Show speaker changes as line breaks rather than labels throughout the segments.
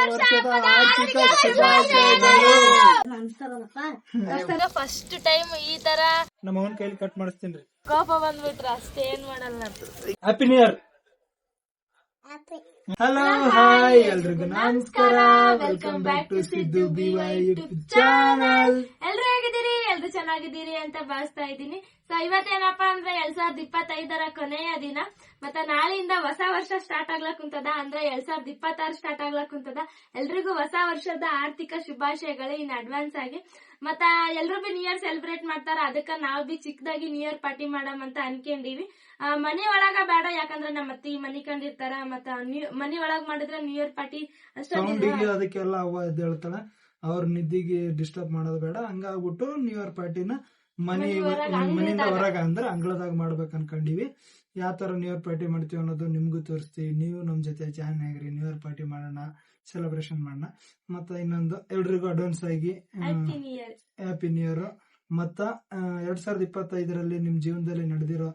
ಆರ್ಥಿಕ ಶುಭಾಶಯಗಳು
first time ಈ ತರ
ನಮ್ಮ ಅವನ ಕೈಲಿ ಕಟ್ ಮಾಡಿಸ್ತೀನಿ
ಕೋಪ ಅಷ್ಟೇ ಅಷ್ಟೇನ್ ಮಾಡಲ್ಲ
happy new year hello hi ಎಲ್ರಿಗೂ ನಮಸ್ಕಾರ. Welcome back to Siddu B Y YouTube channel
ಎಲ್ರು ಹೇಗಿದ್ದೀರಿ? ಎಲ್ರು ಚೆನ್ನಾಗಿದ್ದೀರಿ ಅಂತ ಭಾವಿಸ್ತಾ ಇದ್ದೀನಿ. ಸೊ ಇವತ್ತೇನಪ್ಪಾ ಅಂದ್ರೆ ಎರಡ್ ಸಾವಿರದ ಇಪ್ಪತ್ತೈದರ ಕೊನೆಯ ದಿನ. ಮತ್ತೆ ನಾಳೆಯಿಂದ ಹೊಸ ವರ್ಷ ಸ್ಟಾರ್ಟ್ ಆಗ್ಲಕ್ ಕುಂತದ. ಅಂದ್ರೆ ಎರಡ್ ಸಾವಿರದ ಇಪ್ಪತ್ತಾರು ಸ್ಟಾರ್ಟ್ ಆಗ್ಲಕ್ ಕುಂತದ. ಎಲ್ರಿಗೂ ಹೊಸ ವರ್ಷದ ಆರ್ಥಿಕ ಶುಭಾಶಯಗಳು ಇನ್ ಅಡ್ವಾನ್ಸ್ ಆಗಿ. ಮತ್ತ ಎಲ್ರು ಬಿ ನ್ಯೂ ಇಯರ್ ಸೆಲೆಬ್ರೇಟ್ ಮಾಡ್ತಾರ. ಅದಕ್ಕ ನಾವ್ ಬಿ ಚಿಕ್ಕದಾಗಿ ನ್ಯೂ ಇಯರ್ ಪಾರ್ಟಿ ಮಾಡಮ್ ಅಂತ ಅನ್ಕೊಂಡಿವಿ. ಮನಿ ಒಳಗ ಬೇಡ ಯಾಕಂದ್ರ ನಮ್ಮ ಅತ್ತಿ ಮನಿ ಕಂಡಿರ್ತಾರ ಮತ್ತ ಮನಿ ಒಳಗ ಮಾಡಿದ್ರ ನ್ಯೂ ಇಯರ್ ಪಾರ್ಟಿ
ಅಷ್ಟೊಂದು ಅದಕ್ಕೆಲ್ಲ ಅವ್ವ ಹೇಳ್ತಾಳೆ. ಅವ್ರ ನಿದ್ದಿಗೆ ಡಿಸ್ಟರ್ಬ್ ಮಾಡೋದು ಬೇಡ. ಹಂಗಾಗ್ಬಿಟ್ಟು ನ್ಯೂ ಇಯರ್ ಪಾರ್ಟಿನ ಮನಿ ಮನಿಯಿಂದ ಹೊರಗ ಅಂದ್ರೆ ಅಂಗಳದಾಗ ಮಾಡ್ಬೇಕು ಅನ್ಕೊಂಡಿವಿ. ಯಾವ ತರ ನ್ಯೂ ಇಯರ್ ಪಾರ್ಟಿ ಮಾಡ್ತೀವಿ ಅನ್ನೋದು ನಿಮ್ಗೂ ತೋರಿಸ್ತೀವಿ. ನೀವು ನಮ್ ಜೊತೆ ಜಾಯ್ನ್ ಆಗ್ರಿ. ನ್ಯೂ ಇಯರ್ ಪಾರ್ಟಿ ಮಾಡೋಣ. ಸೆಲೆಬ್ರೇಷನ್ ಮಾಡೋಣ ಮತ್ತೆ ಇನ್ನೊಂದು ಎಲ್ರಿಗೂ ಅಡ್ವಾನ್ಸ್ ಆಗಿ
ಹ್ಯಾಪಿ ನ್ಯೂ ಇಯರ್
ಮತ್ತ ಎರಡ್ ಸಾವಿರದ ಇಪ್ಪತ್ತೈದರಲ್ಲಿ ನಿಮ್ ಜೀವನದಲ್ಲಿ ನಡೆದಿರೋ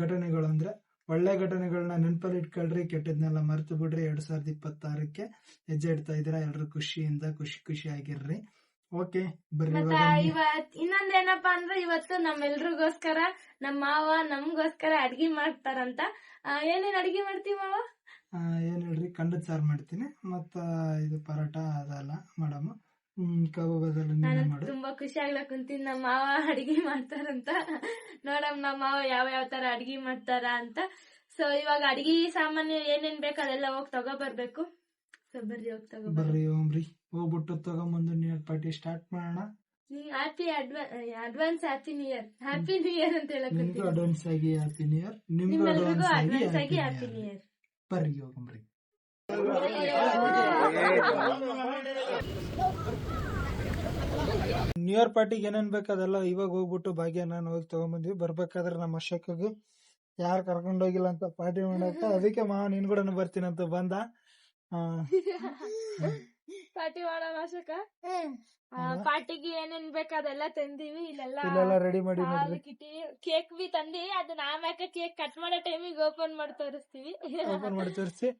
ಘಟನೆಗಳು ಅಂದ್ರೆ ಒಳ್ಳೆ ಘಟನೆಗಳನ್ನ ನೆನಪಲ್ಲಿ ಇಟ್ಕೊಳ್ರಿ ಕೆಟ್ಟದ್ನೆಲ್ಲ ಮರ್ತು ಬಿಡ್ರಿ. ಎರಡ್ ಸಾವಿರದ ಇಪ್ಪತ್ತಾರಕ್ಕೆ ಹೆಜ್ಜೆ ಇಡ್ತಾ ಇದ್ರ ಎಲ್ರು ಖುಷಿಯಿಂದ ಖುಷಿ ಖುಷಿ ಆಗಿರ್ರಿ ಓಕೆ ಬರ್ರಿ
ಇನ್ನೊಂದ್
ಏನಪ್ಪಾ
ಇವತ್ ಇನ್ನೊಂದೇನಪ್ಪಾ ಅಂದ್ರೆ ಇವತ್ತು ನಮ್ಮೆಲ್ರಿಗೋಸ್ಕರ ನಮ್ಮ ಮಾವ ನಮ್ಗೋಸ್ಕರ ಅಡ್ಗೆ ಮಾಡ್ತಾರಂತ. ಏನೇನ್ ಅಡ್ಗೆ ಮಾಡ್ತೀವಿ ಮಾವ?
ಏನ್ ಹೇಳ್ರಿ? ಖಂಡದ ಸಾರು ಮಾಡ್ತೀನಿ. ಮತ್ತ ಇದು ಪರೋಟ ಅದಲ್ಲ ಮಾಡಮ್ಮ. ಕಬಾಬ್ ಅದೆಲ್ಲ ನೀನೇ ಮಾಡು.
ತುಂಬಾ ಖುಷಿ ಆಗ್ಲಕ್ ಕುಂತೀನಿ. ನಮ್ಮ ಮಾವ ಅಡಿಗೆ ಮಾಡ್ತಾರಂತ. ನೋಡಮ್ ನಮ್ಮ ಮಾವ ಯಾವ ಯಾವ ತರ ಅಡಿಗೆ ಮಾಡ್ತಾರ ಅಂತ. ಸೊ ಇವಾಗ ಅಡಿಗೆ ಸಾಮಾನ್ಯ ಏನೇನ್ ಬೇಕು ಅದೆಲ್ಲ ಹೋಗಿ ತಗೋಬರ್ಬೇಕು. ಸೊ ಬರ್ರಿ ಹೋಗಿ ತಗೋ
ಬರ್ರಿ ಹೋಗ್ರಿ ಹೋಗ್ಬಿಟ್ಟು ತಗೊಂಬಂದು ಇಯರ್ ಪಾರ್ಟಿ ಸ್ಟಾರ್ಟ್ ಮಾಡೋಣ.
Happy advance happy new year happy new year ಅಂತ ಹೇಳಕ್
ನಿಮ್ಗೂ ಅಡ್ವಾನ್ಸ್ ಆಗಿ ಹ್ಯಾಪಿ ನ್ಯೂ ಇಯರ್ ನಿಮ್ಗೂ ಅಡ್ವಾನ್ಸ್ ಆಗಿ ಹ್ಯಾಪಿ ನ್ಯೂ ಇಯರ್ ಬರ್ರಿ ಹೋಗಂಬ್ರಿ ನ್ಯೂ ಇಯರ್ ಪಾರ್ಟಿಗೆ ಏನೇನ್ ಬೇಕು ಅದೆಲ್ಲ ಇವಾಗ ಹೋಗ್ಬಿಟ್ಟು ಭಾಗ್ಯ ನಾನು ಹೋಗಿ ತಗೊಂಡ್ಬಂದ್ವಿ ಬರ್ಬೇಕಾದ್ರೆ ನಮ್ಮ ಅಶೋಕಗೂ ಯಾರು ಕರ್ಕೊಂಡೋಗಿಲ್ಲ ಅಂತ ಪಾರ್ಟಿ ಮಾಡಕ್ಕ ಅದಕ್ಕೆ ಮಾ ನೀನ್ ಕೂಡ ಬರ್ತೀನಂತ ಅಂತ ಬಂದ
ಪಾರ್ಟಿ ಮಾಡೋಣ ಅಶೋಕ? ಪಾರ್ಟಿಗೆ ಏನೇನ್ ಬೇಕು ಅದೆಲ್ಲ ತಂದೀವಿ. ಇಲ್ಲೆಲ್ಲ
ಇಲ್ಲೆಲ್ಲ ರೆಡಿ ಮಾಡಿ
ಹಾಲು ಕಿಟಿ ಕೇಕ್ ಬಿ ತಂದಿ. ಅದನ್ನ ಆಮ್ಯಾಕ ಕೇಕ್ ಕಟ್ ಮಾಡೋ ಟೈಮಿಗೆ ಓಪನ್ ಮಾಡಿ ತೋರಿಸ್ತೀವಿ.
ಓಪನ್ ಮಾಡಿ ತೋರಿಸಿ.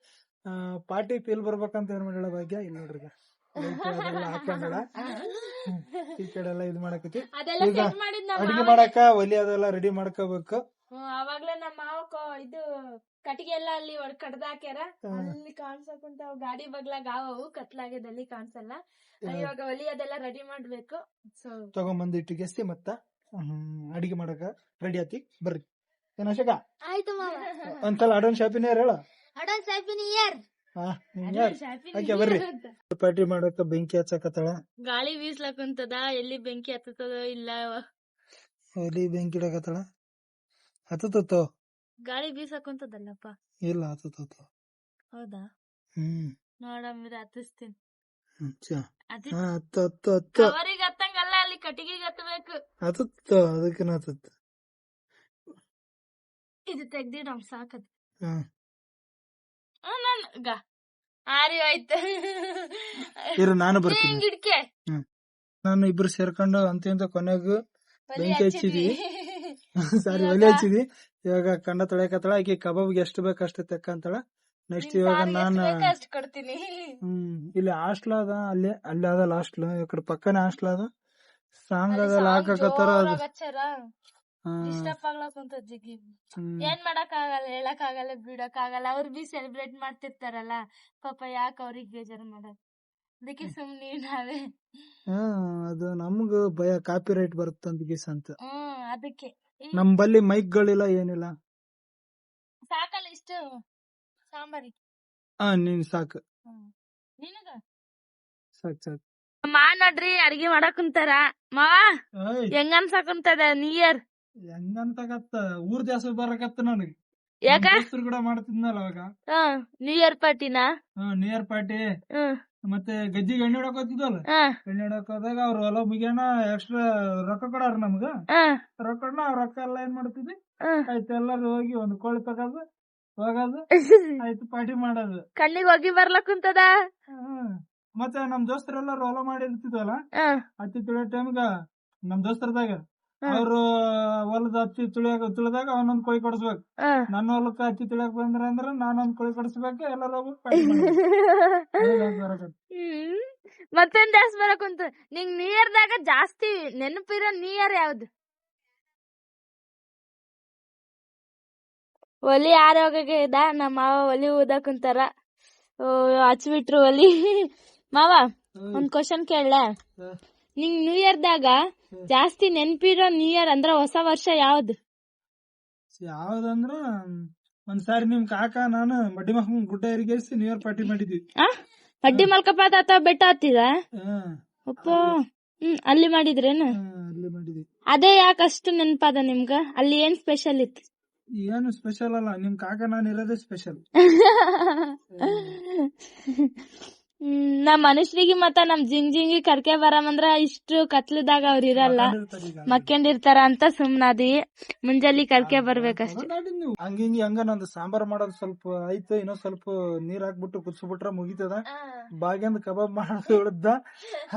ಪಾರ್ಟಿ ಫೀಲ್ ಬರ್ಬೇಕಂತ ಏನ್ ಮಾಡಳ ಭಾಗ್ಯ? ಇಲ್ಲ ನೋಡ್ರಿ ಈಗ. Light ಅದೆಲ್ಲ ಹಾಕೊಂಡಳ ಈ ಕಡೆ ಎಲ್ಲ ಇದ್ ಮಾಡಕತ್ತಿ.
ಅದೆಲ್ಲ
ಈಗ
ಸೆಟ್ ಮಾಡಿದ್ ನಮ್ಮ
ಅಡಿಗೆ ಮಾಡಕ ಒಲಿ ಅದೆಲ್ಲ ರೆಡಿ ಮಾಡ್ಕೋಬೇಕು.
ಹ್ಮ್, ಅವಾಗ್ಲೇ ನಮ್ಮ ಮಾವ ಕೊ- ಇದು ಕಟ್ಟಿಗೆ ಎಲ್ಲ ಅಲ್ಲಿ ಒಳಗ್ ಕಡ್ದ ಹಾಕ್ಯಾರ ಅಲ್ಲಿ ಕಾಣ್ಸಕ್ಕಂತ ಗಾಡಿ ಬಗ್ಲಾಗ ಅವು ಕತ್ಲಾಗ್ಯದಲ್ಲಿ ಕಾಣ್ಸಲ್ಲ. ಇವಾಗ ಒಲಿ ಅದೆಲ್ಲ ರೆಡಿ ಮಾಡ್ಬೇಕು. ಸೊ
ತಗೊಂಬಂದು ಇಟ್ಟಿಗೆಸಿ ಮತ್ತ? ಹ್ಮ್, ಅಡಿಗೆ ಮಾಡಕ ರೆಡಿ ಆತಿ? ಬರ್ರಿ. ಏನ್ ಅಶೋಕ?
ಆಯ್ತು ಮಾವ.
ಒಂದ್ಸಲ ಅಡ್ವಾನ್ಸ್ ಶಾಪಿನ ಹೇಳ.
Advance happy new year
okay ಬರ್ರಿ? ಪಾರ್ಟಿ ಮಾಡಕ ಬೆಂಕಿ ಹಚ್ಚಕತ್ತಾಳ?
ಗಾಳಿ ಬೀಸ್ಲಕ್ಕಂತದ ಎಲ್ಲಿ ಬೆಂಕಿ ಹತ್ತದ ಇಲ್ಲ
ಎಲ್ಲಿ ಬೆಂಕಿ ಇಡಕತ್ತಾಳ? ಹತ್ತತೋ
ಗಾಳಿ ಬೀಸಕ್ಕಂತದಲ್ಲಪ್ಪ
ಇಲ್ಲ ಹತ್ತತೋ
ಹೌದಾ?
ಹ್ಮ್.
ನೋಡಮ್ಮಿರ ಹತ್ತಿಸ್ತೀನಿ. ಅವರಿಗೆ ಹತ್ತಂಗಲ್ಲ ಅಲ್ಲಿ ಕಟ್ಟಿಗೆಗೆ ಹತ್ತಬೇಕು.
ಹತ್ತತ್ತು? ಅದಕ್ಕೆ ಹತ್ತತ್ತು?
ಇದು ತೆಗ್ದಿಡಮ್ ಸಾಕದ್. ನನ್ ಗ. ಆರಿ ಆಯ್ತು
ಇರು ನಾನು ಬರ್ತೀನಿ. ನಾನು ಇಬ್ರು ಸೇರ್ಕೊಂಡು ಅಂತ ಕೊನೆಗೂ ಬೆಂಕಿ ಹಚ್ಚಿದ್ವಿ. ಸಾರಿ ಒಲೆ ಹಚ್ಚಿದ್ವಿ. ಇವಾಗ ಕಂಡ ತೊಳೆಕತ್ತಳ ಆಕಿ ಕಬಾಬ್ಗೆ ಎಷ್ಟು ಬೇಕು ಅಷ್ಟು ತಕ್ಕಂತಳ ನೆಕ್ಸ್ಟ್ ಇವಾಗ ನಾನು ಹ್ಮ್ ಇಲ್ಲಿ ಹಾಸ್ಟ್ಲ್ ಅದ ಅಲ್ಲಿ ಅಲ್ಲಿ ಅದಲ್ಲ ಹಾಸ್ಟ್ಲ್ ಈ ಕಡೆ ಪಕ್ಕನೇ ಹಾಸ್ಟ್ಲ್ ಅದ. ಸಾಂಗ್ ಅದಲ್ಲ ಹಾಕಕತ್ತಾರ ಅದು.
ಡಿಸ್ಟರ್ಬ್ ಏನ್ ಮಾಡಕ್ ಆಗಲ್ಲ ಹೇಳಕ್ ಆಗಲ್ಲ ಬಿಡಕ್ ಆಗಲ್ಲ ಅವ್ರು ಬಿ ಸೆಲೆಬ್ರೇಟ್ ಮಾಡ್ತಿರ್ತಾರಲ್ಲ. ಪಾಪ ಯಾಕ ಅವ್ರಿಗೆ ಬೇಜಾರು ಮಾಡಕ್ ಅದಕ್ಕೆ ಸುಮ್ನೆ ನಾವೇ
ಹಾ ಅದು ನಮ್ಗ ಭಯ ಕಾಪಿ ರೈಟ್ ಬರುತ್ತಂತ ಗೀಸ್ ಅಂತ.
ಹ್ಮ್ ಅದಕ್ಕೆ.
ನಮ್ಮಲ್ಲಿ ಮೈಕ್ ಗಳಿಲ್ಲ ಏನಿಲ್ಲ.
ಸಾಕಲ್ಲ ಇಷ್ಟು ಸಾಂಬಾರಿ
ಹಾ ನೀನ್ ಸಾಕು.
ನಿನಗ?
ಸಾಕ್ ಸಾಕ್.
ಮಾ ನೋಡ್ರಿ ಅಡ್ಗೆ ಮಾಡಕ್ ಕುಂತಾರ. ಮಾವ ಹೆಂಗ ಅನ್ಸಕುಂತದ ನ್ಯೂ ಇಯರ್
ಹೆಂಗಂತಕತ್ತ ಊರ್ ಜಾಸ್ತಿ ಬರಕತ್ತ ನನಗೆ.
ಯಾಕ?
ಕೂಡ ಮಾಡ್ತಿದ್ನಲ್ಲ ಅವಾಗ.
ನ್ಯೂ ಇಯರ್ ಪಾರ್ಟಿನಾ
ಹ್ಮ್ ನ್ಯೂ ಇಯರ್ ಪಾರ್ಟಿ ಮತ್ತೆ ಗಜ್ಜಿಗೆ ಎಣ್ಣೆ ಹೊಡಕ್ ಹೋಗ್ತಿದ್ವಲ್ಲ ಎಣ್ಣೆ ಹೊಡಕ್ ಹೋದಾಗ ಅವ್ರ ಹೊಲ ಮುಗಿಯೋಣ ಎಕ್ಸ್ಟ್ರಾ ರೊಕ್ಕ ಕೊಡಾರ ನಮ್ಗ.
ಹ್ಮ್
ರೊಕ್ಕ ಎಲ್ಲ ಏನ್ ಮಾಡ್ತಿದ್ವಿ? ಆಯ್ತು ಎಲ್ಲಾರು ಹೋಗಿ ಒಂದ್ ಕೋಳಿ ತಗೋದು ಹೋಗೋದು ಆಯ್ತು ಪಾರ್ಟಿ ಮಾಡೋದು.
ಕಣ್ಣಿಗೆ ಹೋಗಿ ಬರ್ಲಕ್ಕಂತದ
ಮತ್ತೆ ನಮ್ ದೋಸ್ತರೆಲ್ಲಾರು ಹೊಲ ಮಾಡಿರ್ತಿದ್ವಲ್ಲ? ಹತ್ತಿ ತುಳಿಯೋ ಟೈಮ್ಗ ನಮ್ ದೋಸ್ತರದಾಗ. ಅವ್ರು ಹೊಲದ ಹತ್ತಿ ತುಳಿಯಾಕ ತುಳಿದಾಗ ಅವನೊಂದ್ ಕೋಳಿ ಕೊಡಿಸ್ಬೇಕು. ನನ್ನ ಹೊಲಕ್ಕ ಹತ್ತಿ ತುಳಿಯಾಕ ಬಂದ್ರ ಅಂದ್ರ ನಾನೊಂದ್ ಕೋಳಿ ಕೊಡಿಸ್ಬೇಕು ಎಲ್ಲಾರು
ಮತ್ತೊಂದ್ ಜಾಸ್ತಿ ಬರಕ್ ಕುಂತ? ನಿಂಗ್ ನ್ಯೂ ಇಯರ್ ದಾಗ ಜಾಸ್ತಿ ನೆನಪಿರೋ ನ್ಯೂ ಇಯರ್ ಯಾವ್ದು? ಒಲಿ ಆರೋಗ್ಯ ಇದ ನಮ್ಮ ಮಾವ ಒಲಿ ಊದಕ್ ಕುಂತಾರ. ಹಚ್ಬಿಟ್ರು ಒಲಿ. ಮಾವ ಒಂದ್ ಕ್ವಶನ್ ಕೇಳಲ?
ಹಾ.
ನಿಂಗ್ ನ್ಯೂ ಇಯರ್ ದಾಗ ಜಾಸ್ತಿ ನೆನಪಿರೋ ನ್ಯೂ ಇಯರ್ ಅಂದ್ರ ಹೊಸ ವರ್ಷ ಯಾವ್ದು?
ಯಾವ್ದಂದ್ರ ಒಂದ್ಸಾರಿ ನಿಮ್ ಕಾಕ ನಾನು ಮಡ್ಡಿ ಮಲ್ಕ ಗುಡ್ಡ ಇರಿಗೇಸಿ ನ್ಯೂ ಇಯರ್ ಪಾರ್ಟಿ ಮಾಡಿದ್ವಿ.
ಆ? ಅಡ್ಡಿ ಮಲ್ಕಪಾತ ಅಥವಾ ಬೆಟ್ಟ ಹತ್ತಿದ? ಅಪ್ಪ. ಹ್ಮ್ ಅಲ್ಲಿ ಮಾಡಿದ್ರೇನು? ಅದೇ ಯಾಕೆ ಅಷ್ಟು ನೆನಪಾದ ನಿಮ್ಗ? ಅಲ್ಲಿ ಏನ್ ಸ್ಪೆಷಲ್ ಇತ್ತು?
ಏನು ಸ್ಪೆಷಲ್ ಅಲ್ಲ ನಿಮ್ ಕಾಕ ನಾನು ಇರೋದೇ ಸ್ಪೆಷಲ್
ನಮ್ ಮನುಷ್ಯರಿಗೆ ಮತ್ತ ನಮ್ ಜಿಂಗ್ ಜಿಂಗಿ ಕರ್ಕೆ ಬರಮಂದ್ರ ಇಷ್ಟು ಕತ್ಲದಾಗ ಅವ್ರ ಇರಲ್ಲ. ಮಕ್ಕಂಡಿರ್ತಾರ ಅಂತ ಸುಮ್ನಾದಿ. ಮುಂಜಾಲಿ ಕರ್ಕೆ ಬರ್ಬೇಕಷ್ಟೇ
ಹಂಗ ಹಿಂಗಿ ನಂದು ಸಾಂಬಾರ್ ಮಾಡೋದ್ ಸ್ವಲ್ಪ ಐತೆ ಇನ್ನೊಂದ್ ಸ್ವಲ್ಪ ನೀರ್ ಹಾಕ್ಬಿಟ್ಟು ಕುದಿಸ್ಬಿಟ್ರ ಮುಗಿತದ. ಬಾಗ್ಯಂದ್ ಕಬಾಬ್ ಮಾಡೋದು ಉಳ್ದ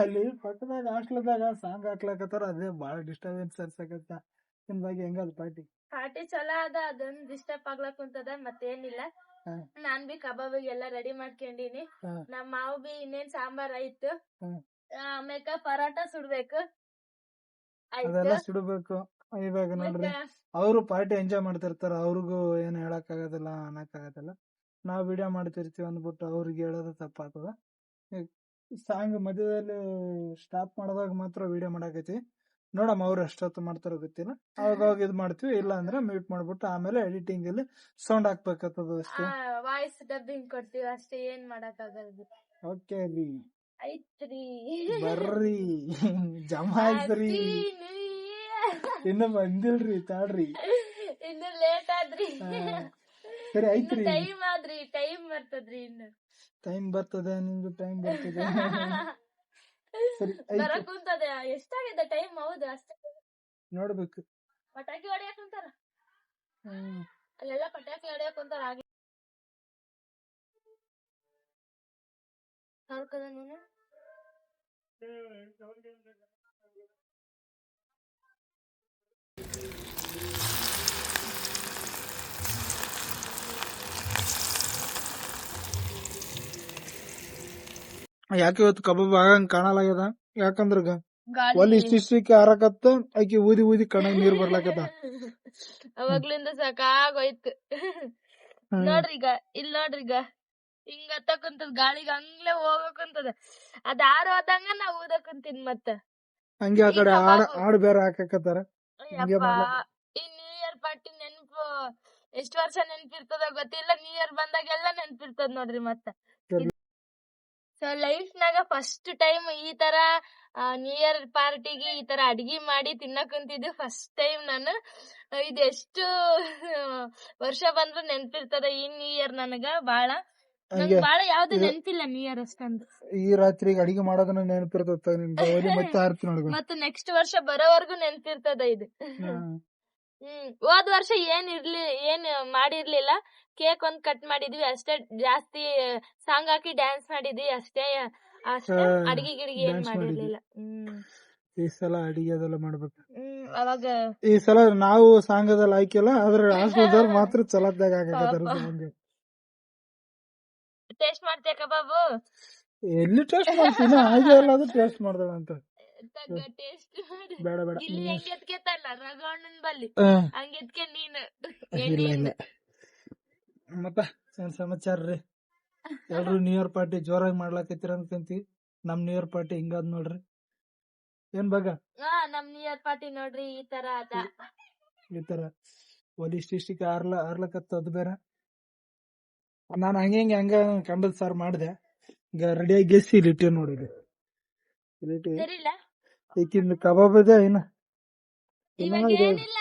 ಅಲ್ಲಿ ಪಕ್ಕದಾಗ ಹಾಸ್ಟ್ಲದಾಗ ಸಾಂಗ್ ಹಾಕ್ಲಾಕತ್ತಾರ ಅದೇ ಬಾಳ ಡಿಸ್ಟರ್ಬೆನ್ಸ್ ಅನ್ಸಕತ್ತ ಬಾಗಿ ಹೆಂಗದ ಪಾರ್ಟಿ?
ಪಾರ್ಟಿ ಚಲೋ ಅದ ಅದನ್ ಡಿಸ್ಟರ್ಬ್ ಆಗ್ಲಾಕ್ ಕುಂತದ ಮತ್ತೇನಿಲ್ಲ. ನಾನ್ ಬಿ ಕಬಾಬ್ ಎಲ್ಲ ರೆಡಿ ಮಾಡ್ಕೊಂಡಿನಿ. ನಮ್ ಮಾವು ಬಿ ಇನ್ನೇನ್ ಸಾಂಬಾರ್ ಆಯ್ತು. ಆಮ್ಯಾಕ ಪರೋಟ ಸುಡ್ಬೇಕು.
ಅದೆಲ್ಲ ಸುಡಬೇಕು. ಇವಾಗ ನೋಡ್ರಿ ಅವರು ಪಾರ್ಟಿ ಎಂಜಾಯ್ ಮಾಡ್ತಿರ್ತಾರ. ಅವ್ರಿಗೂ ಏನ್ ಹೇಳಕ್ ಆಗೋದಿಲ್ಲ ಅನ್ನಕ್ ಆಗೋದಿಲ್ಲ ನಾವ್ ವಿಡಿಯೋ ಮಾಡ್ತಿರ್ತೀವಿ ಅಂದ್ಬಿಟ್ಟು ಅವ್ರಿಗೆ ಹೇಳೋದು ತಪ್ಪಾಗ್ತದ. ಸಾಂಗ್ ಮಧ್ಯದಲ್ಲಿ ಸ್ಟಾಪ್ ಮಾಡಿದಾಗ ಮಾತ್ರ ವಿಡಿಯೋ ಮಾಡಾಕೈತಿ ನೋಡಮ್ಮ ಅವ್ರು ಎಷ್ಟೊತ್ತು ಮಾಡ್ತಾರೋ ಗೊತ್ತಿಲ್ಲ. ಅವಾಗ ಹೋಗಿ ಇದ್ ಮಾಡ್ತೀವಿ ಇಲ್ಲ ಅಂದ್ರೆ ಮ್ಯೂಟ್ ಮಾಡ್ಬಿಟ್ಟು ಆಮೇಲೆ ಎಡಿಟಿಂಗ್ ಅಲ್ಲಿ ಸೌಂಡ್ ಹಾಕ್ಬೇಕಾಗ್ತದ ಅಷ್ಟೇ
ವಾಯ್ಸ್ ಡಬ್ಬಿಂಗ್ ಕೊಡ್ತೀವಿ ಅಷ್ಟೇ ಏನ್ ಮಾಡಕ್ ಆಗಲ್ದು
ಓಕೆ ರೀ.
ಐತ್ರಿ
ಬರ್ರಿ ಜಮಾಯ್ತ್ರಿ ಇನ್ನು ಬಂದಿಲ್ರಿ ತಾಳ್ರಿ
ಇನ್ನು ಲೇಟ್ ಆದ್ರಿ.
ಸರಿ ಐತ್ರಿ
ಟೈಮ್ ಆದ್ರಿ ಟೈಮ್ ಬರ್ತದ್ರಿ ಇನ್ನು.
ಟೈಮ್ ಬರ್ತದೆ ನಿಮ್ದು ಟೈಮ್ ಬರ್ತದೆ. ಸರಿ ಐತಿ
ಬರಕ್ ಎಷ್ಟಾಗಿದೆ ಟೈಮ್ ಹೌದು ಅಷ್ಟೇ.
ನೋಡ್ಬೇಕು.
ಪಟಾಕಿ ಹೊಡಿಯಕ್ ಕುಂತಾರ?
ಹ್ಮ್.
ಅಲ್ಲೆಲ್ಲ ಪಟಾಕಿ ಹೊಡಿಯಕ್ ಕುಂತಾರ? ಆಗ್ಲಿ ನೋಡ್ಕದ ನೀನು?
ಯಾಕೆ ಇವತ್ತು ಕಬಾಬ್ ಆಗಂಗ್ ಕಾಣಲಾಗ್ಯದ? ಯಾಕಂದ್ರ
ಗಾಳಿ
ಒಲ್ ಇಷ್ಟ ಇಷ್ಟಕ್ಕೆ ಹಾರಕತ್ತ ಆಕಿ ಊದಿ ಊದಿ ಕಣ್ಣಾಗ ನೀರ್ ಬರ್ಲಾಕತ್ತ.
ಅವಾಗ್ಲಿಂದ ಸಾಕಾಗೋಯ್ತು. ನೋಡ್ರಿ ಈಗ ಇಲ್ ನೋಡ್ರಿ ಈಗ. ಹಿಂಗ ಹತ್ತಕಂತದ ಗಾಳಿಗೆ ಹಂಗ್ಲೆ ಹೋಗಕಂತದ ಅದ್ ಆರು ಹೋದಂಗ ನಾ ಊದಕಂತೀನಿ ಮತ್ತ.
ಹಂಗೆ ಆ ಕಡೆ ಹಾಡ್ ಹಾಡ್ ಬೇರೆ ಹಾಕಕತ್ತಾರ.
ಈ ನ್ಯೂ ಇಯರ್ ಪಾರ್ಟಿ ನೆನ್ಪು ಎಷ್ಟ್ ವರ್ಷ ನೆನ್ಪಿರ್ತದ ಗೊತ್ತಿಲ್ಲ. ನ್ಯೂ ಇಯರ್ ಬಂದಾಗೆಲ್ಲ ನೆನ್ಪಿರ್ತದ ನೋಡ್ರಿ ಮತ್ತ. ಸೊ ಲೈಫ್ ನಾಗ ಫಸ್ಟ್ ಟೈಮ್ ಈ ತರ ನ್ಯೂ ಇಯರ್ ಪಾರ್ಟಿಗೆ ಈ ತರ ಅಡ್ಗಿ ಮಾಡಿ ತಿನ್ನಕಂತಿದ್ದು ಫಸ್ಟ್ ಟೈಮ್ ನಾನು. ಇದು ಎಷ್ಟು ವರ್ಷ ಬಂದ್ರು ನೆನ್ಪಿರ್ತದ ಈ ನ್ಯೂ ಇಯರ್ ನನಗ ಬಾಳ. ಬಾಳ ಯಾವ್ದು ನೆನ್ಪಿಲ್ಲ ನ್ಯೂ ಇಯರ್ ಅಷ್ಟೊಂದು.
ಈ ರಾತ್ರಿಗೆ ಅಡಿಗೆ ಮಾಡೋದನ್ನ ನೆನಪಿರ್ತದ ಮತ್ತೆ
ನೆಕ್ಸ್ಟ್ ವರ್ಷ ಬರೋವರೆಗೂ ನೆನ್ಪಿರ್ತದ ಇದು. ಹ್ಮ್. ಹೋದ್ ವರ್ಷ ಏನ್ ಇರ್ಲಿ ಏನ್ ಮಾಡಿರ್ಲಿಲ್ಲ. ಕೇಕ್ ಒಂದ್ ಕಟ್ ಮಾಡಿದ್ವಿ ಅಷ್ಟೇ ಜಾಸ್ತಿ ಸಾಂಗ್ ಹಾಕಿ ಡ್ಯಾನ್ಸ್ ಮಾಡಿದ್ವಿ ಅಷ್ಟೇ ಅಷ್ಟೇ ಅಡ್ಗಿ ಗಿಡ್ಗಿ ಏನ್ ಮಾಡಿರ್ಲಿಲ್ಲ.
ಈ ಸಲ ಅಡಿಗೆ ಅದೆಲ್ಲ ಮಾಡ್ಬೇಕು.
ಅವಾಗ
ಈ ಸಲ ನಾವು ಸಾಂಗ್ ಅದೆಲ್ಲ ಹಾಕಿಲ್ಲ ಆದ್ರೆ ಹಾಸ್ಟೆಲ್ದವ್ರು ಮಾತ್ರ ಚಲತ್ದಾಗ ಹಾಕಕತ್ತಾರ
ಟೇಸ್ಟ್ ಮಾಡ್ತೇಕ ಬಾಬು
ಎಲ್ಲಿ ಟೇಸ್ಟ್ ಮಾಡ್ತೀನಿ ಹಾಗೆ ಎಲ್ಲ ಅದು ಟೇಸ್ಟ್ ಮಾಡ್ದಳ ಅಂತ. ಬೇಡ ಬೇಡ.
ಇಲ್ಲಿ ಹೆಂಗ್ ಎತ್ಕೆತಲ್ಲ ರಗಣ್ಣನ್ ಬಲ್ಲಿ.
ಹಂಗೆ
ಹಂಗ ಎತ್ಕೆ ನೀನು.
ಇಲ್ಲ ಇಲ್ಲ. ಮತ್ತ ಏನ್ ಸಮಾಚಾರ ರೀ? ಎಲ್ರು ನ್ಯೂ ಇಯರ್ ಪಾರ್ಟಿ ಜೋರಾಗಿ ಮಾಡ್ಲಾಕತ್ತೀರ ಅನ್ಕಂತಿ. ನಮ್ ನ್ಯೂ ಇಯರ್ ಪಾರ್ಟಿ ಹಿಂಗಾದ್ ನೋಡ್ರಿ. ಏನ್ ಬಾಗ
ಹಾ ನಮ್ ನ್ಯೂ ಇಯರ್ ಪಾರ್ಟಿ ನೋಡ್ರಿ ಈ ತರ ಅದ.
ಈ ತರ. ಒಲಿ ಇಷ್ಟಕ್ಕೆ ಆರ್ಲ ಆರ್ಲಕತ್ತ ಅದು ಬೇರೆ. ನಾನ್ ಹಂಗೆ ಹಿಂಗೆ ಹಂಗ ಕಂಡದ್ ಸಾರ್ ಮಾಡ್ದೆ. ಈಗ ರೆಡಿಯಾಗಿ ಗೆಸಿ ಇಲ್ಲಿ ಇಟ್ಟಿವ್ ನೋಡಿದೆ ಇಲ್ಲಿ.
ಸರಿಲ್ಲ?
ಈಕಿಂದ ಕಬಾಬ್ ಇದೆ ಏನ
ಇವಾಗ ಏನಿಲ್ಲ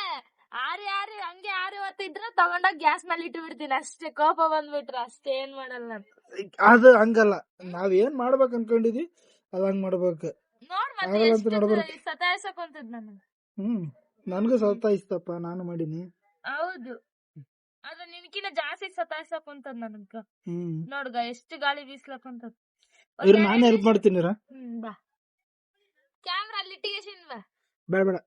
ಆರಿ ಆರಿ ಹಂಗೆ ಆರಿ ಹೊತ್ತಿದ್ರ ತಗೊಂಡೋಗ್ ಗ್ಯಾಸ್ ಮೇಲೆ ಇಟ್ಟು ಬಿಡ್ತೀನಿ ಅಷ್ಟೇ. ಕೋಪ ಬಂದ್ಬಿಟ್ರೆ ಅಷ್ಟೇ ಏನ್ ಮಾಡಲ್ಲ ನಾನು
ಅದು ಹಂಗಲ್ಲ. ನಾವ್ ಏನ್ ಮಾಡ್ಬೇಕು ಅನ್ಕೊಂಡಿದ್ವಿ ಅದ್ ಹಂಗ್ ಮಾಡ್ಬೇಕು.
ನೋಡ್ ಮತ್ತೆ
ಆಗಲ್ಲ ಅಂತ
ಎಷ್ಟು. ಸತಾಯಿಸಕ್
ಹ್ಮ್ ನನ್ಗೂ ಸತಾಯಿಸ್ತಪ್ಪ ನಾನು ಮಾಡೀನಿ.
ಹೌದು. ಅದು ನಿನ್ಕಿನ ಜಾಸ್ತಿ ಸತಾಯಿಸಕ್ ಹೊಂತದ್ ನನಗ.
ಹ್ಮ್.
ನೋಡ್ಗ ಎಷ್ಟು ಗಾಳಿ ಬೀಸ್ಲಕ್
ಇವ್ರು ನಾನು ಹೆಲ್ಪ್ ಮಾಡ್ತೀನಿ
ಹ್ಮ್ ಬಾ. ಕ್ಯಾಮ್ರಾ ಅಲ್ಲಿ ಬಾ.
ಬೇಡ ಬೇಡ.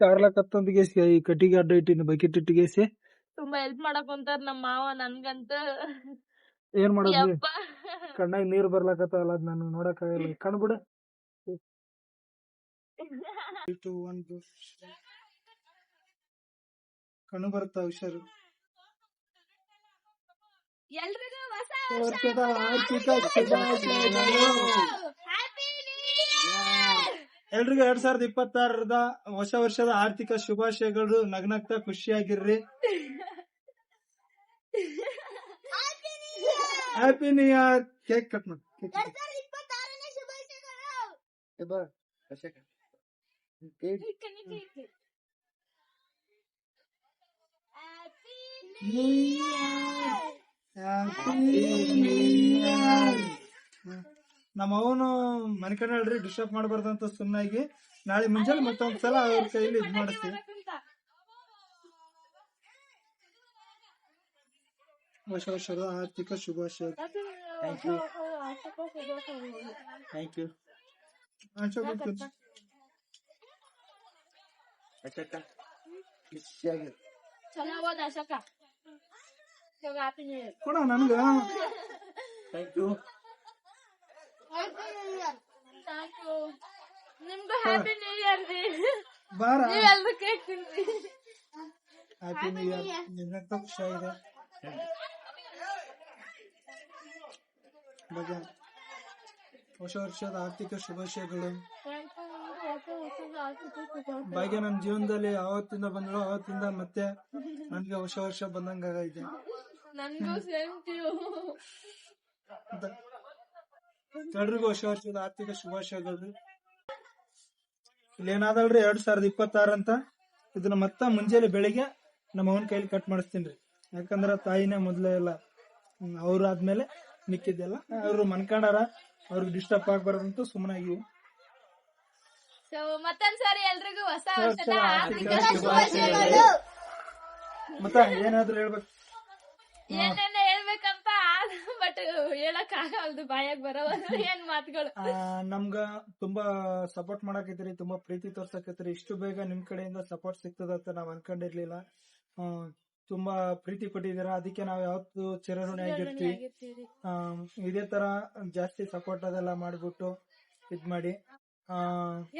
ಕಾರ್ಲಕತ್ತಂದ್ಗೇಸಿ ಈ ಕಟ್ಟಿಗೆ ಅಡ್ಡ ಇಟ್ಟಿನ ಬಕೆಟ್ ಇಟ್ಟಿಗೇಸಿ
ತುಂಬಾ ಹೆಲ್ಪ್ ಮಾಡಕ್ ಕುಂತಾರ ನಮ್ ಮಾವ ನನ್ಗಂತ.
ಏನ್ ಮಾಡೋದು
ಯಪ್ಪ.
ಕಣ್ಣಾಗ ನೀರ್ ಬರ್ಲಾಕತ್ತಾವಲ್ಲ ಅದ್ ನಾನು ನೋಡಕ್ ಆಗಲ್ಲ ಕಣ್ ಒಂದು ಕಣ್ಣು ಬರುತ್ತಾ ಹುಷಾರು?
ಎಲ್ರಿಗೂ ಹೊಸ
ವರ್ಷದ ಆರ್ಥಿಕ ಶುಭಾಶಯಗಳು. ಎಲ್ರಿಗೂ ಎರಡ್ ಸಾವಿರದ ಇಪ್ಪತ್ತಾರರದ ಹೊಸ ವರ್ಷದ ಆರ್ಥಿಕ ಶುಭಾಶಯಗಳು. ನಗ್ನಗ್ತಾ ಖುಷಿಯಾಗಿರ್ರಿ. Happy new year cake cut ಮಾಡಿ. ಹ್ಯಾಪಿ ನ್ಯೂ
ಎರಡ್
ನಮ್ಮ ಅವನು ಮನೆ ಹೇಳ್ರಿ ಡಿಸ್ಟರ್ಬ್ ಮಾಡಬಾರ್ದು ಅಂತ ಸುಮ್ಮನಾಗಿ ನಾಳೆ ಮುಂಜಾನೆ ಮತ್ತೊಂದ್ಸಲ ಅವ್ರ ಕೈಲಿ ಇದ್ ಮಾಡಿಸ್ತೀವಿ. ಹೊಸ ವರ್ಷದ ಆರ್ಥಿಕ ಶುಭಾಶಯ ಥ್ಯಾಂಕ್ ಯು ಥ್ಯಾಂಕ್ ಯು ಕೊಡ ನನ್ಗ. ಥ್ಯಾಂಕ್ ಯು
ನಿಮ್ಗೂ ಹ್ಯಾಪಿ ನ್ಯೂ ಇಯರ್ ರೀ.
ಬಾರ.
ನೀವೆಲ್ರು ಕೇಕ್ ತಿನ್ರಿ
ಹ್ಯಾಪಿ ನ್ಯೂ ಇಯರ್ ಬಗ್ಗೆ ಹೊಸ ವರ್ಷದ ಆರ್ಥಿಕ ಶುಭಾಶಯಗಳು. ಭಾಗ್ಯ ನನ್ನ ಜೀವನದಲ್ಲಿ ಯಾವತ್ತಿಂದ ಬಂದ್ರು ಅವತ್ತಿಂದ ಮತ್ತೆ ನನಗೆ ಹೊಸ ವರ್ಷ ಬಂದಂಗಾಗೈತೆ.
ನನ್ಗೂ ಸೇಮ್
ಎಲ್ರಿಗೂ ಹೊಸ ವರ್ಷದ ಆರ್ಥಿಕ ಶುಭಾಶಯಗಳು ಇಲ್ಲೇನಾದಲ್ರಿ ಎರಡ್ ಸಾವಿರದ ಇಪ್ಪತ್ತಾರ ಅಂತ ಇದನ್ನ ಮತ್ತ ಮುಂಜಾನೆ ಬೆಳಿಗ್ಗೆ ನಮ್ಮ ಅವನ ಕೈಲಿ ಕಟ್ ಮಾಡಿಸ್ತೀನಿ ಯಾಕಂದ್ರ ತಾಯಿನೇ ಮೊದ್ಲೇ ಎಲ್ಲ ಅವ್ರು ಆದ್ಮೇಲೆ ಮಿಕ್ಕಿದ್ದೆಲ್ಲ. ಅವ್ರು ಮನ್ಕೊಂಡಾರ ಅವ್ರಿಗೆ ಡಿಸ್ಟರ್ಬ್ ಆಗ್ಬಾರ್ದಂತ ಸುಮ್ಮನಾಗಿ
ಸೊ ಮತ್ತೊಂದ್ಸಾರಿ ಎಲ್ರಿಗೂ ಹೊಸ ವರ್ಷದ ಆರ್ಥಿಕ ಶುಭಾಶಯಗಳು.
ಮತ್ತ ಏನಾದ್ರು ಹೇಳ್ಬೇಕು?
ಏನೇನ ಹೇಳಕ್ ಆಗಲ್ದು ಬಾಯಾಗ್ ಬರೋವಲ್ಲ ಏನ್ ಮಾತುಗಳು?
ನಮ್ಗ ತುಂಬಾ ಸಪೋರ್ಟ್ ಮಾಡಕೈತ್ರಿ ತುಂಬಾ ಪ್ರೀತಿ ತೋರ್ಸಕೈತ್ರಿ ಇಷ್ಟು ಬೇಗ ನಿಮ್ ಕಡೆಯಿಂದ ಸಪೋರ್ಟ್ ಸಿಗ್ತದ ಅಂತ ನಾವ್ ಅನ್ಕೊಂಡಿರ್ಲಿಲ್ಲ. ತುಂಬಾ ಪ್ರೀತಿ ಕೊಟ್ಟಿದ್ದೀರಾ. ಅದಕ್ಕೆ ನಾವ್ ಯಾವತ್ತು ಚಿರಋಣಿ ಆಗಿರ್ತೀವಿ. ಇದೇ ತರ ಜಾಸ್ತಿ ಸಪೋರ್ಟ್ ಅದೆಲ್ಲ ಮಾಡ್ಬಿಟ್ಟು ಇದ್ ಮಾಡಿ.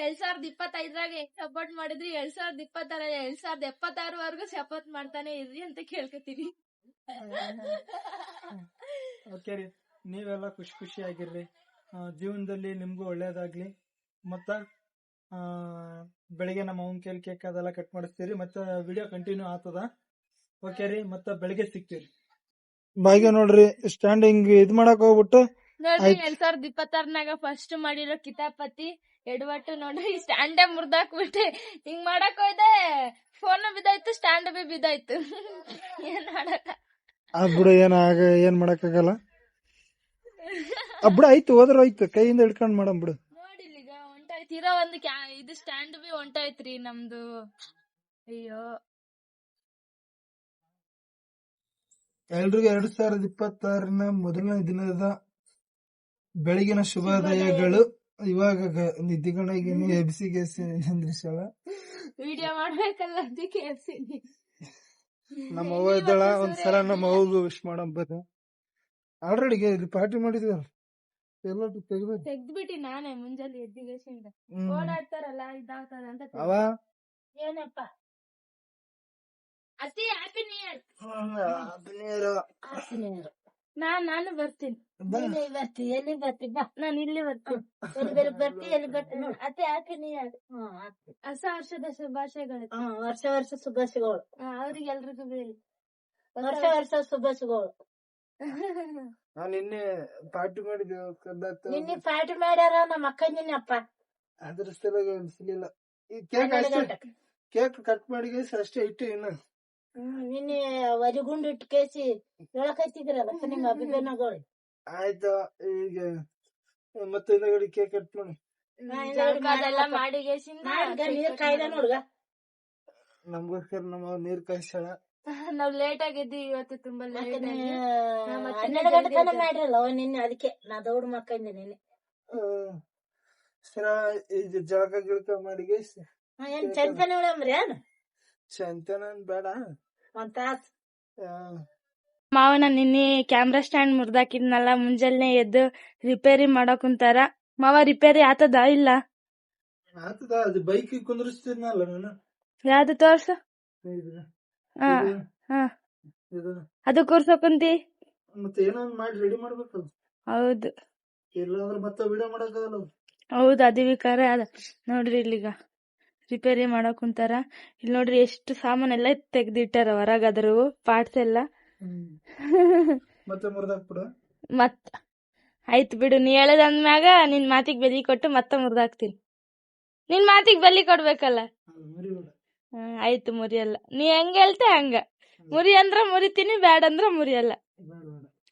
ಎರಡ್ ಸಾವಿರದ ಇಪ್ಪತ್ತೈದ್ರಾಗ ಹೆಂಗ್ ಸಪೋರ್ಟ್ ಮಾಡಿದ್ರಿ? ಎರಡ್ ಸಾವಿರದ ಇಪ್ಪತ್ತಾರ ಎರಡ್ ಸಾವಿರದ ಎಪ್ಪತ್ತಾರವರೆಗೂ ಸಪೋರ್ಟ್ ಮಾಡ್ತಾನೆ ಇರ್ರಿ ಅಂತ ಕೇಳ್ಕೊತೀವಿ
ಓಕೆ ರೀ. ನೀವೆಲ್ಲ ಖುಷಿ ಖುಷಿಯಾಗಿರ್ರಿ. ಜೀವನದಲ್ಲಿ ನಿಮ್ಗೂ ಒಳ್ಳೇದಾಗ್ಲಿ. ಮತ್ತ ಬೆಳಿಗ್ಗೆ ನಮ್ಮ ಅವನ ಕೇಳಿ ಕೇಕ್ ಅದೆಲ್ಲ ಕಟ್ ಮಾಡಿಸ್ತೀರಿ. ಮತ್ತೆ ವಿಡಿಯೋ ಕಂಟಿನ್ಯೂ ಆತದ ಓಕೆ ರೀ. ಮತ್ತ ಬೆಳಿಗ್ಗೆ ಸಿಗ್ತೀರಿ. ಬಾಯಿಗೆ ನೋಡ್ರಿ ಸ್ಟ್ಯಾಂಡಿಂಗ್ ಇದ್ ಮಾಡಕ್ ಹೋಗ್ಬಿಟ್ಟು
ನೋಡ್ರಿ. ಎರಡ್ ಸಾವಿರದ ಇಪ್ಪತ್ತಾರನಾಗ ಫಸ್ಟ್ ಮಾಡಿರೋ ಕಿತಾಪತಿ ಎಡವಟ್ಟು ನೋಡ್ರಿ ಸ್ಟ್ಯಾಂಡೇ ಮುರ್ದಾಕ್ಬಿಟ್ಟೆ. ಹಿಂಗ್ ಮಾಡಕ್ ಹೋಯ್ದೆ. ಫೋನ್ ಬಿದ್ದಾಯ್ತು ಸ್ಟ್ಯಾಂಡ್ ಬಿ ಬಿದ್ದಾಯ್ತು. ಏನ್ ಮಾಡಕ
ಬಿಡು ಏನ ಆಗ ಏನ್ ಮಾಡಕ್ಕಾಗಲ್ಲ. ಆ ಬಿಡು ಆಯ್ತು ಹೋದ್ರ ಆಯ್ತು ಕೈಯಿಂದ ಹಿಡ್ಕೊಂಡ್ ಮಾಡಮ್ ಬಿಡು.
ನೋಡಿಲ್ಲ ಈಗ ಹೊಂಟಾಯ್ತು. ಇರೋ ಒಂದು ಕ್ಯಾ ಇದು ಸ್ಟ್ಯಾಂಡ್ ಬಿ ಹೊಂಟಾಯ್ತ್ರಿ ನಮ್ದು. ಅಯ್ಯೋ.
ಎಲ್ರಿಗೂ ಎರಡ್ ಸಾವಿರದ ಇಪ್ಪತ್ತಾರನ ಮೊದಲನೇ ದಿನದ ಬೆಳಗಿನ ಶುಭೋದಯಗಳು. ಇವಾಗ ಗ- ಎಬ್ಸಿ ಎಬ್ಸಿಗೆ ಅಂದ್ರೆ
ವಿಡಿಯೋ ಮಾಡ್ಬೇಕಲ್ಲ ಅದಕ್ಕೆ ಎಬ್ಸಿನಿ
ನಮ್ಮ ಅವ್ವ ಇದ್ದಾಳ ಒಂದ್ಸಲ ನಮ್ಮ ಅವ್ಗೂ ವಿಶ್ ಮಾಡಂಬದ ಆಲ್ರೆಡಿ ಪಾರ್ಟಿ ಮಾಡಿದ್ವಿ ಎಲ್ಲ ತೆಗ್ದು
ತೆಗ್ದ್ಬಿಟ್ಟಿ ನಾನೇ ಮುಂಜಾನೆ
ಎದ್ದಿಗೇಶಿಂದ.
ಓಡಾಡ್ತಾರಲ್ಲ ಇದಾಗ್ತದ ಅಂತ.
ಅವ?
ಏನಪ್ಪ? ಅತಿ ಹ್ಯಾಪಿ ನ್ಯೂ ಇಯರ್ ನಾನ್ ನಾನು ಬರ್ತೀನಿ.
ಎಲ್ಲಿ ಬರ್ತಿ ಎಲ್ಲಿ ಬರ್ತಿ? ಬಾ
ನಾನು ಇಲ್ಲಿ ಬರ್ತೀನಿ.
ಎಲ್ಲಿ ಬೇರೆ ಬರ್ತಿ ಎಲ್ಲಿ ಬರ್ತೀನಿ ನೋಡು.
ಅತಿ
ನೀ.
ಹೊಸ ವರ್ಷದ ಶುಭಾಶಯಗಳು.
ವರ್ಷ ವರ್ಷ ಶುಭಾಶಯಗಳು.
ಅವ್ರಿಗೆಲ್ರಿಗೂ ಬೇರೆ
ವರ್ಷ ವರ್ಷ ಶುಭಾಶಯಗಳು.
ನಾನು ನಿನ್ನೆ ಪಾರ್ಟಿ ಮಾಡಿದ್ವಿ
ನಿನ್ನೆ ಪಾರ್ಟಿ ಮಾಡ್ಯಾರ ನಮ್ಮ ಅಕ್ಕ ನಿನ್ನೆ ಅಪ್ಪ
ಅದ್ರ ಸಲುವಾಗಿ ಅನ್ಸಲಿಲ್ಲ. ಈ ಕೇಕ್ ಅಷ್ಟೇ ಕೇಕ್ ಕಟ್ ಮಾಡಿ ಅಷ್ಟೇ ಇಟ್ಟು ಇನ್ನು.
ನಿನ್ನೆ ವರಿಗುಂಡು ಇಟ್ಟು ಕೇಸಿ ನಿಮ್ಮ ಅಭಿಮಾನಗಳು
ಆಯ್ತು ಈಗ ಮತ್ತೆ ಹಿಂದಗಡೆ ಕೇಕ್ ಕಟ್ ಮಾಡಿ.
ನೀರ್ ಕಾಯ್ದ ನೋಡ್ಗ.
ನಮ್ಗೋಸ್ಕರ ನಮ್ಮ ನೀರ್ ಕಾಯಿಸ್ಯಾಳ.
ನಾವ್ ಲೇಟ್ ಆಗಿದ್ವಿ ಇವತ್ತು ತುಂಬಾ
ಮತ್ತೆ
ಲೇಟ್
ಹನ್ನೆರಡು ಗಂಟೆ ತನಕ ಮಾಡ್ರಲ್ಲ ಅವ ನಿನ್ನೆ ಅದಕ್ಕೆ ನಾ ದೌಡ್ ಮಕ್ಕಂದೆ ನಿನ್ನೆ.
ಸರ ಈಗ ಜಳಕ ಗಿಳಕ ಮಾಡಿ
ಏನ್ ಚಂದ್ರ ಹೇಳಮ್ರಿ ಏನ್?
ಚಂತನ ಬೇಡ.
ಒಂದ್ ತಾಸ್
ಮಾವನ ನಿನ್ನೆ ಕ್ಯಾಮ್ರಾ ಸ್ಟ್ಯಾಂಡ್ ಮುರ್ದಾಕಿದ್ನಲ್ಲ ಮುಂಜಾನೆ ಎದ್ದು ರಿಪೇರಿ ಮಾಡಕ್ ಕುಂತಾರ. ಮಾವ ರಿಪೇರಿ ಆತದ ಇಲ್ಲ?
ಆತದ ಅದು ಬೈಕ್ ಕುಂದ್ರಿಸ್ತಿದ್ನಲ್ಲ ನಾನು?
ಯಾವ್ದು ತೋರ್ಸು?
ಇದು,
ಹಾ ಹಾ ಅದು ಕೂರ್ಸೋ ಕುಂತಿ.
ಮತ್ತೆ ಏನೋ ಮಾಡಿ ರೆಡಿ ಮಾಡ್ಬೇಕು
ಹೌದು.
ಇಲ್ಲಾಂದ್ರೆ ಮತ್ತೆ ವಿಡಿಯೋ ಮಾಡಕ್ಕಾಗಲ್ಲ
ಹೌದು ಅದಿವಿ ಕರೆ ಅದ. ನೋಡ್ರಿ ಇಲ್ಲಿಗ. ರಿಪೇರಿ ಮಾಡಕ್ ಕುಂತಾರ. ಇಲ್ಲಿ ನೋಡ್ರಿ ಎಷ್ಟು ಸಾಮಾನೆಲ್ಲ ತೆಗ್ದಿಟ್ಟಾರ ಹೊರಗಾದ್ರು ಅದ್ರ ಪಾರ್ಟ್ಸ್ ಎಲ್ಲ ಮತ್ ಆಯ್ತು ಬಿಡು. ನೀ ಹೇಳದಂದ್ಮ್ಯಾಗ ನಿನ್ ಮಾತಿಗೆ ಬೆಲಿ ಕೊಟ್ಟು ಮತ್ತೆ ಮುರ್ದಾಕ್ತೀನಿ. ನಿನ್ ಮಾತಿಗೆ ಬೆಲಿ ಕೊಡ್ಬೇಕಲ್ಲ. ಆಯ್ತು ಮುರಿಯಲ್ಲ ನೀ ಹೆಂಗ ಹೇಳ್ತೆ ಹಂಗ. ಮುರಿ ಅಂದ್ರ ಮುರಿತೀನಿ ಬ್ಯಾಡ ಅಂದ್ರ ಮುರಿಯಲ್ಲ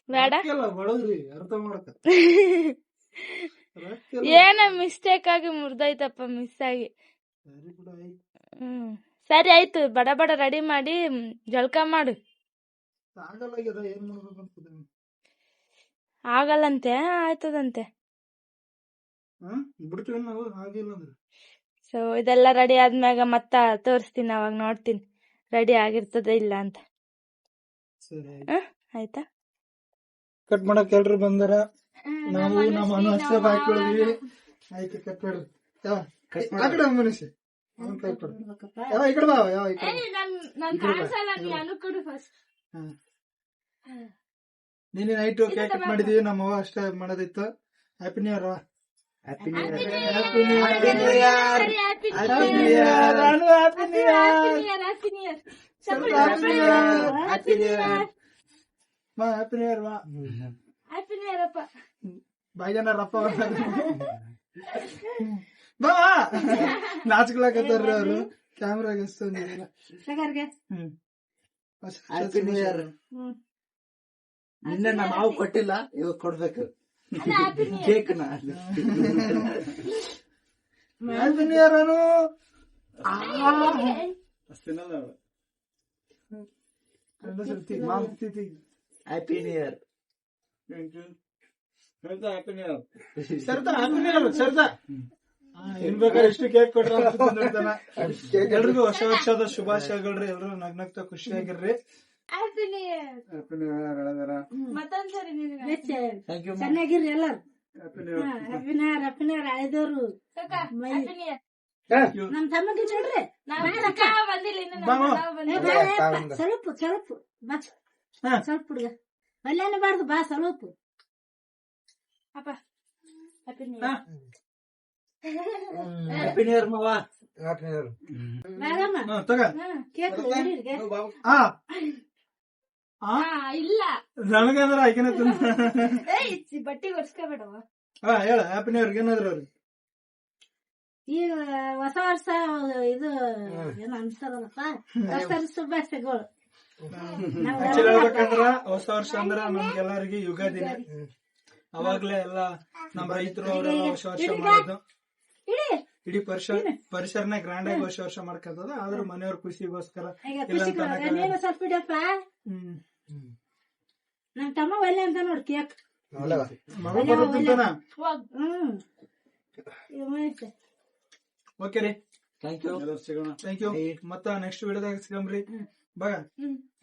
ಬೇಡ
ಏನ ಮಿಸ್ಟೇಕ್ ಆಗಿ ಮುರ್ದಾಯ್ತಪ್ಪ ಮಿಸ್ ಆಗಿ. ಹ್ಮ್ ಸರಿ ಆಯ್ತು ಬಡ ಬಡ ರೆಡಿ ಮಾಡಿ ಜಳಕ ಮಾಡು. ಆಗಲ್ಲಂತೆ ಆಯ್ತದಂತೆ. ಸೊ ಇದೆಲ್ಲ ರೆಡಿ ಆದ್ಮ್ಯಾಗ ಮತ್ತ ತೋರಿಸ್ತೀನಿ ಅವಾಗ ನೋಡ್ತೀನಿ. ರೆಡಿ ಆಗಿರ್ತದ ಇಲ್ಲ ಅಂತ.
ಸರಿ ಆಯ್ತಾ. ಕಟ್ ಮಾಡಕ್ ಎಲ್ರು ಬಂದಾರ? ನಾವು ನಮ್ಮ ಅನ್ನ ಅಷ್ಟೇ ಬಾಕಿ ಆಯ್ತು ಕಟ್ ಮಾಡ್ರಿ. ಕಟ್ ಆ ಮನುಷ್ಯ. ಯಾವ ಈ ಕಡೆ ಬಾ ಯಾವ ಈ ಕಡೆ. ನಿನ್ನೆ ನೈಟ್ ಕೇಕ್ ಕಟ್ ಮಾಡಿದೀವಿ ನಮ್ಮ ಅವ್ವ ಅಷ್ಟೇ ಮಾಡೋದಿತ್ತು happy new year happy new year happy new year happy new year Anu happy new year happy new year happy new year ಮಾ ಹ್ಯಾಪಿ ನ್ಯೂ ಇಯರ್ ಮಾ ಬಾಯ್ಜನ ರಪ್ಪ ಬಾ ನಾಚ್ಕೊಳಕತ್ತಾರ್ರಿ ಅವ್ರು ಕ್ಯಾಮ್ರಾಗ ಎಸ್ತಂದಿಲ್ಲ ಹ್ಮ್
ಅವರು. ಕ್ಯಾಮ್ರಾಗ ನಿನ್ನೆ ನಮ್ಮ ಮಾವು ಕೊಟ್ಟಿಲ್ಲ ಇವಾಗ ಕೊಡ್ಬೇಕು. ಕೇಕ್ನ
ಹ್ಯಾಪಿ ನ್ಯೂ ಇಯರ್ ಯು ಸರ್ತಿ
ಹ್ಯಾಪಿ ನ್ಯೂ ಇಯರ್
ಸರ್ತಾ ಹ್ಯಾಪಿ ನ್ಯೂ ಇಯರ್ ಸರ್ತಾ ಬೇಕಾದ್ರೆ ಎಷ್ಟು ಕೇಕ್ ಕೊಟ್ರ. ಎಲ್ರಿಗೂ ಹೊಸ ವರ್ಷದ ಶುಭಾಶಯಗಳ್ರಿ. ಎಲ್ರು ನಗ್ನಗ್ತಾ ಖುಷಿಯಾಗಿರ್ರಿ. ಹ್ಯಾಪಿ ನ್ಯೂ ಇಯರ್ ಹೇಳಿದಾರ
ಮತ್ತೊಂದ್ಸರಿ
ಥ್ಯಾಂಕ್ ಯು
ಚೆನ್ನಾಗಿರ್ರಿ ಎಲ್ಲಾರು. ನಮ್ ತಮ್ಮಗೆ ನೋಡ್ರಿ ಸ್ವಲ್ಪ ಸ್ವಲ್ಪ. ಬಾ
ಹಾ.
ಸ್ವಲ್ಪ ಹುಡುಗ. ಅಲ್ಲೇನ ಬಾರ್ದು ಬಾ ಸ್ವಲ್ಪ.
ಅಪ್ಪ ಹ್ಯಾಪಿ ನ್ಯೂ
ಹಾ.
ಹ್ಯಾಪಿ ನ್ಯೂ ಇಯರ್ ಮಾವ
ಬಾರಮ್ಮ
ಹಾ, ತಗ
ಕೇಕ್ ಹಿಡೀರಿ
ಆ. ಆ?
ಇಲ್ಲ.
ನನಗಂದ್ರ ಆಕಿನ ತಿನ್ನ.
ಏಯ್ ಬಟ್ಟಿ ಒರ್ಸ್ಕೋಬೇಡವ
ಹಾ ಹೇಳ ಹ್ಯಾಪಿ ನ್ಯೂ ಇಯರ್ ಏನಾದ್ರು ಅವ್ರಿಗೆ
ಈಗ ಹೊಸ ವರ್ಷ ಇದು ಏನ್ ಅನ್ಸ್ತಾರಲ್ಲಪ್ಪ ಹೊಸ ಶುಭಾಶಯಗಳು.
ಹೇಳ್ಬೇಕಂದ್ರ ಹೊಸ ವರ್ಷ ಅಂದ್ರ ನಮ್ಗೆಲ್ಲರಿಗೆ ಯುಗಾದಿನೇ. ಅವಾಗ್ಲೇ ಎಲ್ಲ ನಮ್ ರೈತರು ಅವರೆಲ್ಲ ಹೊಸ ವರ್ಷ ಮಾಡೋದು.
ಇಡಿ
ಇಡೀ ಪರಿಸರ ಪರಿಸರನ ಗ್ರ್ಯಾಂಡ್ ಆಗಿ ವರ್ಷ ವರ್ಷ ಮಾಡ್ಕೊಂತದ. ಆದ್ರೂ ಮನೆಯವ್ರ ಖುಷಿಗೋಸ್ಕರ.
ನೀನು ಸ್ವಲ್ಪ ಇಡಪ್ಪ.
ಹ್ಮ್.
ನಮ್ ತಮ್ಮ ಒಳ್ಳೆ ಅಂತ ನೋಡ್ ಕೇಕ್.
ಓಕೆ ರೀ.
ಥ್ಯಾಂಕ್ ಯು
ಸಿಗೋಣ. ಥ್ಯಾಂಕ್ ಯು ಮತ್ತ ನೆಕ್ಸ್ಟ್ ವಿಡಿಯೋದಾಗ ಸಿಗಮ್ರಿ. ಬಗ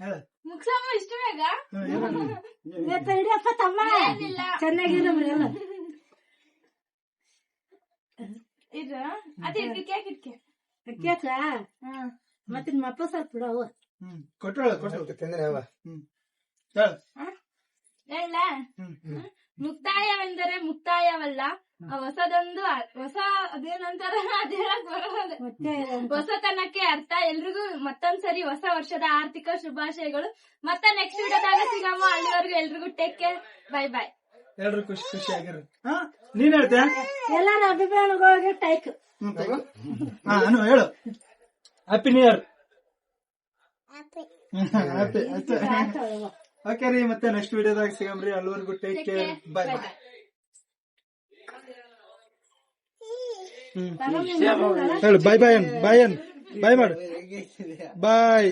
ಹೇಳ.
ಮುಗ್ಸಮ್ಮ ಇಷ್ಟು ಬೇಗ?
ಚೆನ್ನಾಗಿರಮ್ರಿ ಎಲ್ಲ.
ಅದೇ ಕೇಕ್ ಇಟ್ಕೆ
ಕೇಕ ಮತ್ತೆ ನಿಮ್ಮ ಅಪ್ಪ ಸ್ವಲ್ಪ ಬಿಡವು
ಹ್ಮ್. ಕೊಟ್ಟಳ ಕೊಟ್ಟಳ ಹ್ಮ್. ಹೇಳ.
ಹೇಳ.
ಹ್ಮ್.
ಮುಕ್ತಾಯವೆಂದರೆ ಮುಕ್ತಾಯವಲ್ಲ. ಹೊಸದೊಂದು ಹೊಸ ಅದೇನಂತಾರ? ಅದೇ ಹೊಸತನಕ್ಕೆ ಅರ್ಥ. ಎಲ್ರಿಗೂ ಮತ್ತೊಂದ್ಸರಿ ಹೊಸ ವರ್ಷದ ಆರ್ಥಿಕ ಶುಭಾಶಯಗಳು. ಮತ್ತೆ ನೆಕ್ಸ್ಟ್ ವಿಡಿಯೋದಾಗ ಸಿಗಮ್ಮ ಅಲ್ಲಿವರೆಗೂ ಎಲ್ರಿಗೂ ಟೇಕ್ ಕೇರ್ ಬೈ ಬೈ
ಎಲ್ರು ಖುಷಿ ಖುಷಿ ಹಾ ನೀನ್ ಹೇಳ್ತೀಯ
ಎಲ್ಲಾರ ಅಭಿಪ್ರಾಯಗಳಿಗೆ ಟೈಕ್.
ಹಾ ಅನು ಹೇಳು. Happy new year happy okay ರೀ ಮತ್ತೆ ನೆಕ್ಸ್ಟ್ ವಿಡಿಯೋದಾಗ ಸಿಗಮ್ರಿ. ಅಲ್ಲಿವರೆಗೂ ಟೇಕ್ ಕೇರ್ ಬೈ ಹೇಳು ಬಾಯ್ ಬಾಯ್ ಅನ್ ಬಾಯ್ ಅನ್. ಬಾಯ್ ಮಾಡು. ಬಾಯ್